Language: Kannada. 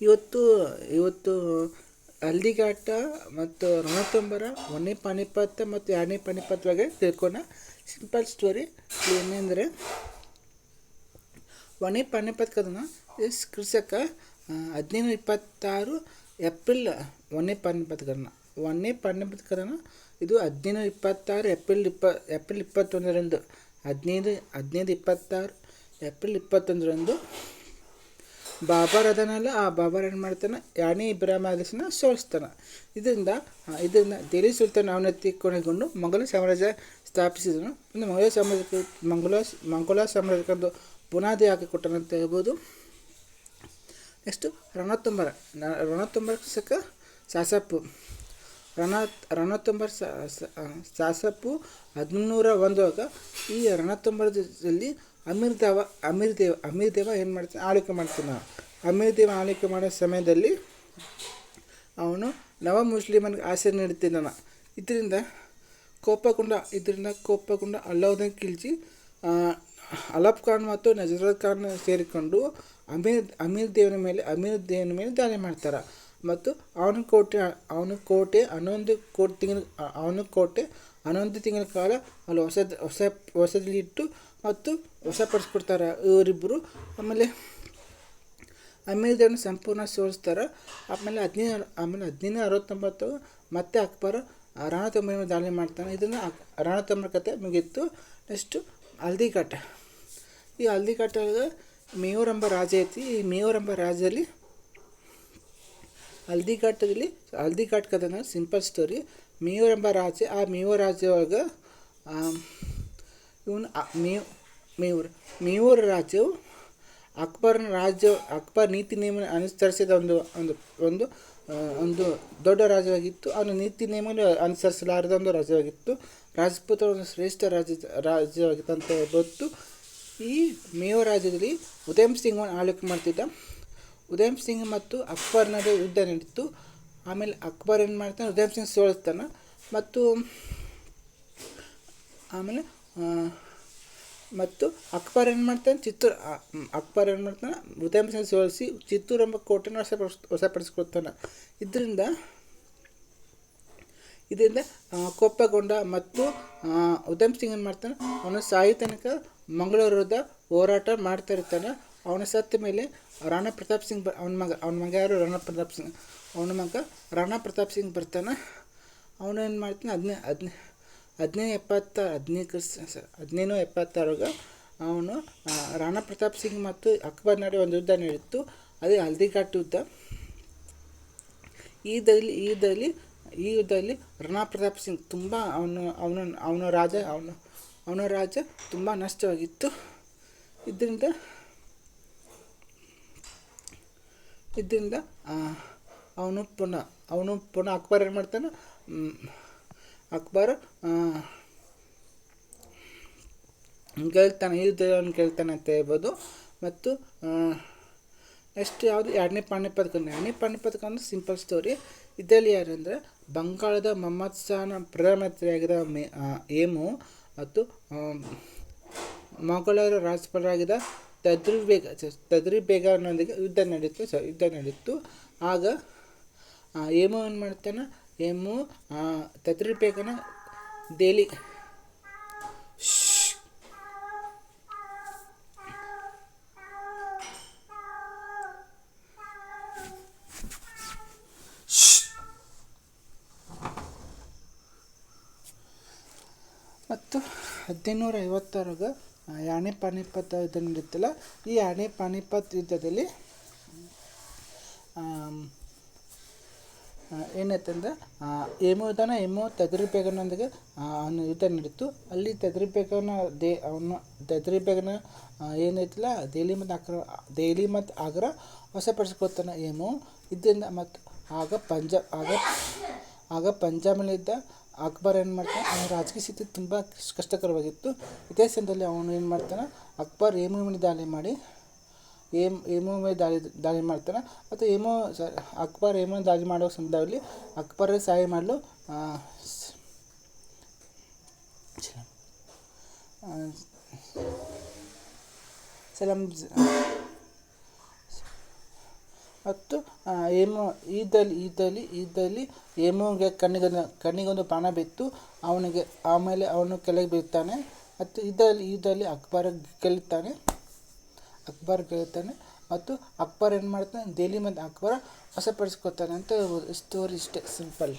ಇವತ್ತು ಇವತ್ತು ಹಲ್ದಿಘಾಟ ಮತ್ತು ರಣತಂಬರ ಒಂದನೇ ಪಾನಿಪತ್ ಮತ್ತು ಎರಡನೇ ಪಾಣಿಪತ್ ಬಗ್ಗೆ ತಿಳ್ಕೊಣ. ಸಿಂಪಲ್ ಸ್ಟೋರಿ ಏನೆಂದರೆ ಒಣೆ ಪಾಣಿಪತ್ ಕದನ, ಎಸ್ ಕೃಷಕ ಹದಿನೈದು ಇಪ್ಪತ್ತಾರು ಏಪ್ರಿಲ್ ಒಂದನೇ ಪಾಣಿಪತ್ ಕದನ. ಒಂದನೇ ಪಾಣಿಪತ್ ಕದನ, ಇದು ಹದಿನೈದು ಇಪ್ಪತ್ತಾರು ಏಪ್ರಿಲ್ ಇಪ್ಪ, ಏಪ್ರಿಲ್ ಇಪ್ಪತ್ತೊಂದರಂದು. ಹದಿನೈದು ಹದಿನೈದು ಇಪ್ಪತ್ತಾರು ಏಪ್ರಿಲ್ ಇಪ್ಪತ್ತೊಂದರಂದು ಬಾಬರ್ ಅದನಲ್ಲ ಆ ಬಾಬರ್ ಏನು ಮಾಡ್ತಾನೆ? ಯಾನಿ ಇಬ್ರಾಹಿಂ ಆದೇಶನ ಸೋಲಿಸ್ತಾನೆ. ಇದರಿಂದ ಇದರಿಂದ ದೆಹಲಿ ಸುಲ್ತಾನ್ ಅವನತಿ ಕೊನೆಗೊಂಡು ಮೊಘಲ ಸಾಮ್ರಾಜ್ಯ ಸ್ಥಾಪಿಸಿದನು. ಇನ್ನು ಮೊಘಲ ಸಾಮ್ರಾಜ್ಯ ಮಂಗೋಲ ಮಂಗೋಲ ಸಾಮ್ರಾಜ್ಯಕ್ಕೊಂದು ಬುನಾದಿ ಹಾಕಿಕೊಟ್ಟನಂತ ಹೇಳ್ಬೋದು. ನೆಕ್ಸ್ಟು ರಣತೊಂಬರ ರಣತೊಂಬರ ಸಕ ಸಾಸಪ್ಪು. ರಣ ರಣತೊಂಬರ ಸಾಸಪ್ಪು ಹದಿನೂರ ಒಂದಾಗ ಈ ರಣತೊಂಬರದಲ್ಲಿ ಅಮೀರ್ ದೇವ ಅಮೀರ್ ದೇವ ಅಮೀರ್ ದೇವ ಏನು ಮಾಡ್ತಾನೆ? ಆಳ್ವಿಕೆ ಮಾಡ್ತಾನೆ ಅಮೀರ್ ದೇವ ಆಳ್ವಿಕೆ ಮಾಡೋ ಸಮಯದಲ್ಲಿ ಅವನು ನವ ಮುಸ್ಲಿಮನಿಗೆ ಆಸೆ ನೀಡುತ್ತಿದ್ದಾನ ಇದರಿಂದ ಕೋಪಗೊಂಡ ಇದರಿಂದ ಕೋಪಗೊಂಡ ಅಲ್ಲಾವುದ್ದೀನ್ ಖಿಲ್ಜಿ ಅಲಬ್ ಖಾನ್ ಮತ್ತು ನಜರತ್ ಖಾನ್ ಸೇರಿಕೊಂಡು ಅಮೀರ್ ಅಮೀರ್ ದೇವನ ಮೇಲೆ, ಅಮೀರ್ ದೇವನ ಮೇಲೆ ದಾಳಿ ಮಾಡ್ತಾರೆ. ಮತ್ತು ಅವನ ಕೋಟೆ ಅವನ ಕೋಟೆ ಹನ್ನೊಂದು ಕೋಟಿ ತಿಂಗಳ ಅವನ ಕೋಟೆ ಹನ್ನೊಂದು ತಿಂಗಳ ಕಾಲ ಅಲ್ಲಿ ಹೊಸದ ಹೊಸ ಹೊಸದಲ್ಲಿ ಇಟ್ಟು ಮತ್ತು ವಶಪಡಿಸ್ಕೊಡ್ತಾರೆ. ಇವರಿಬ್ಬರು ಆಮೇಲೆ ಆಮೇಲೆ ದೇವ್ರನ್ನ ಸಂಪೂರ್ಣ ಸೋಲಿಸ್ತಾರೆ. ಆಮೇಲೆ ಹದಿನೈದು ಆಮೇಲೆ ಹದಿನೈದು, ಅರವತ್ತೊಂಬತ್ತು ಮತ್ತೆ ಅಕ್ಬರ್ ಮೇಲೆ ದಾಳಿ ಮಾಡ್ತಾನೆ. ಇದನ್ನು ರಣತಂಬರ ಕತೆ ಮುಗೀತು. ನೆಕ್ಸ್ಟು ಹಲ್ದಿಘಾಟ. ಈ ಹಲ್ದಿಘಾಟದಾಗ ಮೇಯೂರ್ ಎಂಬ ರಾಜ ಐತಿ. ಈ ಮೇಯೂರ್ ಎಂಬ ರಾಜ್ಯದಲ್ಲಿ ಹಲ್ದಿಘಾಟದಲ್ಲಿ, ಹಲ್ದಿಘಾಟ್ ಕಥನ ಸಿಂಪಲ್ ಸ್ಟೋರಿ ಮೇಯೂರ್ ಎಂಬ ಆ ಮೇಯೂರ್ ರಾಜ್ಯ ಒಳಗೆ ಇವನು ಮೇವ್ ಮೇಯೂರ್ ಮೇವರ್ ರಾಜ್ಯವು ಅಕ್ಬರ್ನ ರಾಜ್ಯ, ಅಕ್ಬರ್ ನೀತಿ ನಿಯಮ ಅನುಸರಿಸಿದ ಒಂದು ಒಂದು ಒಂದು ಒಂದು ದೊಡ್ಡ ರಾಜ್ಯವಾಗಿತ್ತು. ಅವನ ನೀತಿ ನಿಯಮ ಅನುಸರಿಸಲಾರದ ಒಂದು ರಾಜ್ಯವಾಗಿತ್ತು. ರಾಜಪೂತ ಒಂದು ಶ್ರೇಷ್ಠ ರಾಜ್ಯ ರಾಜ್ಯವಾಗಿತ್ತು ಅಂತ ಹೇಳ್ಬೋದು ಈ ಮೇವ ರಾಜ್ಯದಲ್ಲಿ ಉದಯಂ ಸಿಂಗ್ ಆಳ್ವಿಕೆ ಮಾಡ್ತಿದ್ದ. ಉದಯಂ ಸಿಂಗ್ ಮತ್ತು ಅಕ್ಬರ್ ನಡುವೆ ಯುದ್ಧ ನಡೀತು. ಆಮೇಲೆ ಅಕ್ಬರ್ ಏನು ಮಾಡ್ತಾನೆ? ಉದಯಂ ಸಿಂಗ್ ಸೋಲಿಸ್ತಾನೆ ಮತ್ತು, ಆಮೇಲೆ ಮತ್ತು ಅಕ್ಬರ್ ಏನು ಮಾಡ್ತಾನೆ? ಚಿತ್ತೂರು ಅಕ್ಬರ್ ಏನು ಮಾಡ್ತಾನೆ? ಉದಯಂ ಸಿಂಗ್ ಸೋಲಿಸಿ ಚಿತ್ತೂರು ಎಂಬ ಕೋಟೆನ ವಶಪಡಿಸ್ ವಶಪಡಿಸ್ಕೊಳ್ತಾನೆ ಇದರಿಂದ ಇದರಿಂದ ಕೋಪಗೊಂಡ ಮತ್ತು ಉದಯಂ ಸಿಂಗ್ ಏನು ಮಾಡ್ತಾನೆ? ಅವನು ಸಾಯಿ ತನಕ ಮಂಗಳೂರು ವಿರುದ್ಧ ಹೋರಾಟ ಮಾಡ್ತಾ ಇರ್ತಾನೆ. ಅವನ ಸತ್ತ ಮೇಲೆ ರಾಣಾ ಪ್ರತಾಪ್ ಸಿಂಗ್ ಬ, ಅವನ ಮಗ ಅವನ ಮಗ ಯಾರು? ರಾಣಾ ಪ್ರತಾಪ್ ಸಿಂಗ್. ಅವನ ಮಗ ರಾಣಾ ಪ್ರತಾಪ್ ಸಿಂಗ್ ಬರ್ತಾನೆ. ಅವನೇನು ಮಾಡ್ತಾನೆ? ಅದನ್ನೇ ಹದಿನೈ ಹದಿನೈದು ಎಪ್ಪತ್ತ ಹದಿನೈದು ಹದಿನೈದು ಎಪ್ಪತ್ತಾರಾಗ ಅವನು ರಾಣಾ ಪ್ರತಾಪ್ ಸಿಂಗ್ ಮತ್ತು ಅಕ್ಬರ್ ನಡುವೆ ಒಂದು ಯುದ್ಧ ನಡೆಯಿತು ಅದೇ ಹಲ್ದಿಘಾಟ್ ಯುದ್ಧ. ಈ ಯುದ್ಧದಲ್ಲಿ ಈ ಯುದ್ಧದಲ್ಲಿ ಈ ಯುದ್ಧದಲ್ಲಿ ರಾಣಾ ಪ್ರತಾಪ್ ಸಿಂಗ್ ತುಂಬ ಅವನು, ಅವನ ಅವನ ರಾಜ, ಅವನು, ಅವನ ರಾಜ್ಯ ತುಂಬ ನಷ್ಟವಾಗಿತ್ತು. ಇದರಿಂದ ಇದರಿಂದ ಅವನು ಪುನಃ ಅವನು ಪುನಃ ಅಕ್ಬರ್ ಏನು ಮಾಡ್ತಾನೆ? ಅಕ್ಬರ್ ಗೆಲ್ತಾನೆ ಯುದ್ಧವನ್ನು ಗೆಲ್ತಾನೆ ಅಂತ ಹೇಳ್ಬೋದು. ಮತ್ತು ನೆಕ್ಸ್ಟ್ ಯಾವುದು? ಎರಡನೇ ಪಾಣಿಪತ್ ಎರಡನೇ ಪಾಣಿಪತ್ ಅಂದ್ರೆ ಸಿಂಪಲ್ ಸ್ಟೋರಿ ಇದರಲ್ಲಿ ಯಾರಂದರೆ, ಬಂಗಾಳದ ಮೊಹಮ್ಮದ್ ಶಾನ ಪ್ರಧಾನಮಂತ್ರಿಯಾಗಿದ್ದ ಮೇ ಏಮು ಮತ್ತು ಮೊಘಲರ ರಾಜ್ಯಪಾಲರಾಗಿದ್ದ ತದ್ರಿ ಬೇಗ ತದ್ರಿ ಬೇಗನೊಂದಿಗೆ ಯುದ್ಧ ನಡೀತು, ಸ, ಯುದ್ಧ ನಡೆಯಿತು ಆಗ ಏಮು ಏನು ಮಾಡ್ತಾನೆ ಏಮು ತದ್ರಿ ದೇಲಿ. ಮತ್ತು ಹದಿನೂರ ಐವತ್ತರಾಗ ಯಾಣೆ ಪಾನಿಪತ್ ಯುದ್ಧ ನಡೀತಲ್ಲ ಈ ಯಾಣೆ ಪಾನಿಪತ್ ಯುದ್ಧದಲ್ಲಿ ಏನಾಯ್ತಂದ್ರೆ ಹೇಮೋದನ ಹೇಮೋ ತದ್ರಿಪೇಗನೊಂದಿಗೆ ಅವನ ಯುದ್ಧ ನಡೀತು. ಅಲ್ಲಿ ತದ್ರಿಪೇಗನ ದೇ ಅವನು ತದ್ರಿಪೇಗನ ಏನೈತಿಲ್ಲ ದೆಹಲಿ ಮತ್ತು ಆಗ್ರ ದೆಹಲಿ ಮತ್ತು ಆಗ್ರ ವಶಪಡಿಸ್ಕೊಳ್ತಾನೆ ಏಮೋ ಇದರಿಂದ ಮತ್ತು ಆಗ ಪಂಜಾಬ್ ಆಗ ಆಗ ಪಂಜಾಬ್ನಲ್ಲಿದ್ದ ಅಕ್ಬರ್ ಏನು ಮಾಡ್ತಾನೆ, ಅವನ ರಾಜಕೀಯ ಸ್ಥಿತಿ ತುಂಬ ಕಷ್ಟಕರವಾಗಿತ್ತು. ಇದೇ ಸಮಯದಲ್ಲಿ ಅವನು ಏನು ಮಾಡ್ತಾನೆ, ಅಕ್ಬರ್ ಏಮು ಮೇಲೆ ದಾಳಿ ಮಾಡಿ ಏಮ್, ಏಮೋ ಮೇಲೆ ದಾಳಿ ದಾಳಿ ಮಾಡ್ತಾನೆ ಮತ್ತು ಏಮೋ ಸ, ಅಕ್ಬರ್ ಏಮೋ ದಾಳಿ ಮಾಡೋ ಸಂದರ್ಭದಲ್ಲಿ ಅಕ್ಬರೇ ಸಹಾಯ ಮಾಡಲು ಸಲಂ ಮತ್ತು ಏಮೋ ಈದಲ್ಲಿ ಈದಲ್ಲಿ ಈದಲ್ಲಿ ಏಮೋಗೆ ಕಣ್ಣಿಗೊಂದು ಕಣ್ಣಿಗೊಂದು ಪ್ರಾಣ ಬಿತ್ತು, ಅವನಿಗೆ, ಆಮೇಲೆ ಅವನು ಕೆಳಗೆ ಬೀಳ್ತಾನೆ, ಮತ್ತು ಇದಲ್ಲಿ ಈದಲ್ಲಿ ಅಕ್ಬರ್ ಗೆಲ್ತಾನೆ ಅಕ್ಬರ್ ಗೆಲ್ತಾನೆ ಮತ್ತು ಅಕ್ಬರ್ ಏನು ಮಾಡ್ತಾನೆ ದೆಹಲಿ ಮತ್ತು ಅಕ್ಬರ ವಶಪಡಿಸ್ಕೊತಾನೆ ಅಂತ ಸ್ಟೋರಿ ಇಷ್ಟೇ ಸಿಂಪಲ್